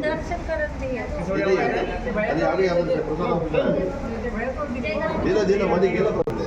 दर्शन करत. दिलं दिलं मध्ये गेलं पण ते.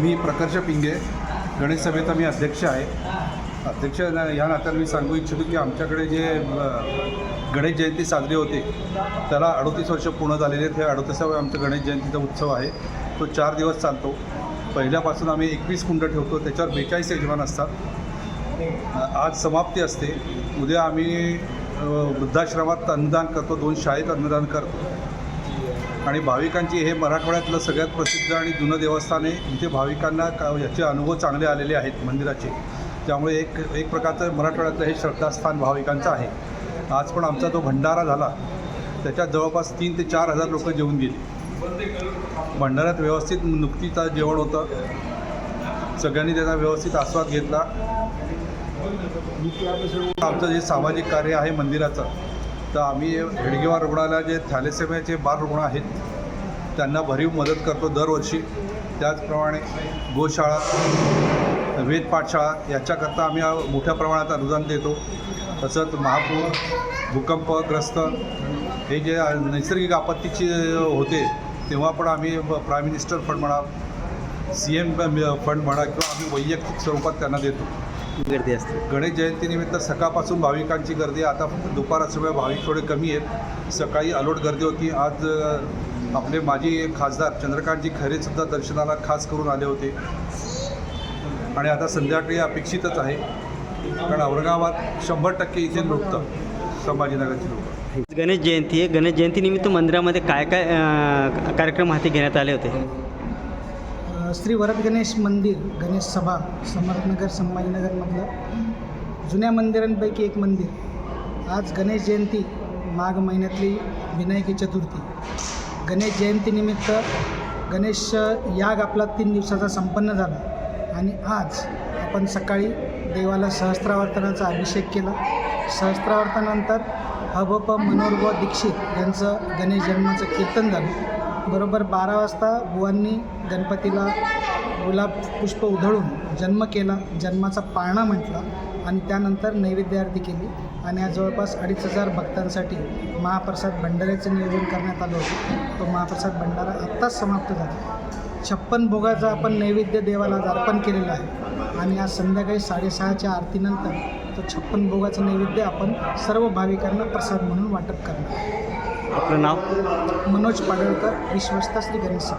मी प्रकर्ष पिंगे गणेश सभेचा मी अध्यक्ष आहे. अध्यक्ष या नात्याने मी सांगू इच्छितो की आमच्याकडे जे गणेश जयंती साजरी होते त्याला अडतीस वर्ष पूर्ण झालेले आहेत. हे अडोतीसावा आमचा गणेश जयंतीचा उत्सव आहे. तो चार दिवस चालतो. पहिल्यापासून आम्ही एकवीस कुंड ठेवतो. त्याच्यावर बेचाळीस यजमान असतात. आज समाप्ती असते. उद्या आम्ही वृद्धाश्रमात अन्नदान करतो. दोन शाळेत अन्नदान करतो. आणि भाविकांची हे मराठवाड्यातलं सगळ्यात प्रसिद्ध आणि जुनं देवस्थान आहे. इथे भाविकांना का याचे अनुभव चांगले आलेले आहेत मंदिराचे. त्यामुळे एक एक प्रकारचं मराठवाड्यातलं हे श्रद्धास्थान भाविकांचं आहे. आज पण आमचा जो भंडारा झाला त्याच्यात जवळपास तीन ते चार हजार लोक जेवून गेली. भंडाऱ्यात व्यवस्थित नुकतीचं जेवण होतं. सगळ्यांनी त्याचा व्यवस्थित आस्वाद घेतला. आमचं जे सामाजिक कार्य आहे मंदिराचं तर आम्ही हेडगेवार रुग्णालय जे थॅलेसेमियाचे बाल रुग्ण आहेत त्यांना भरीव मदत करतो दरवर्षी. त्याचप्रमाणे गोशाळा वेद पाठशाळा याच्याकरता आम्ही मोठ्या प्रमाणात अनुदान देतो. तसंच महापूर भूकंपग्रस्त हे जे नैसर्गिक आपत्तीची होते तेव्हा पण आम्ही प्राईम मिनिस्टर फंड म्हणा सी एम फंड म्हणा किंवा आम्ही वैयक्तिक स्वरूपात त्यांना देतो. गर्दी असते. गणेश जयंतीनिमित्त सकाळपासून भाविकांची गर्दी आता फक्त दुपारासमोर भाविक थोडे कमी आहेत. सकाळी अलोट गर्दी होती. आज आपले माजी खासदार चंद्रकांतजी खरेसुद्धा दर्शनाला खास करून आले होते. आणि आता संध्याकाळी अपेक्षितच आहे. कारण औरंगाबाद शंभर टक्के इथे लुटतं संभाजीनगरची लोक. गणेश जयंती आहे. गणेश जयंतीनिमित्त मंदिरामध्ये काय काय कार्यक्रम हाती घेण्यात आले होते? श्री वरद गणेश मंदिर गणेश सभा समर्थनगर संभाजीनगरमधलं जुन्या मंदिरांपैकी एक मंदिर. आज गणेश जयंती माघ महिन्यातली विनायकी चतुर्थी. गणेश जयंतीनिमित्त गणेश याग आपला तीन दिवसाचा संपन्न झाला आणि आज आपण सकाळी देवाला सहस्त्रावर्तनाचा अभिषेक केला. सहस्त्रावर्तनानंतर हबप मनोहर दीक्षित यांचं गणेश जन्माचं कीर्तन झालं. बरोबर बारा वाजता बुवांनी गणपतीला गुलाब पुष्प उधळून जन्म केला जन्माचा पाळणा म्हटला आणि त्यानंतर नैवेद्य आरती केली आणि आज जवळपास अडीच हजार भक्तांसाठी महाप्रसाद भंडाऱ्याचं नियोजन करण्यात आलं होतं. तो महाप्रसाद भंडारा आत्ताच समाप्त झाला. छप्पन भोगाचा आपण नैवेद्य देवाला अर्पण केलेला आहे आणि आज संध्याकाळी साडेसहाच्या आरतीनंतर तो छप्पन भोगाचं नैवेद्य आपण सर्व भाविकांना प्रसाद म्हणून वाटप करणार आपलं नाव? मनोज पाडळकर विश्वस्त श्री गणेश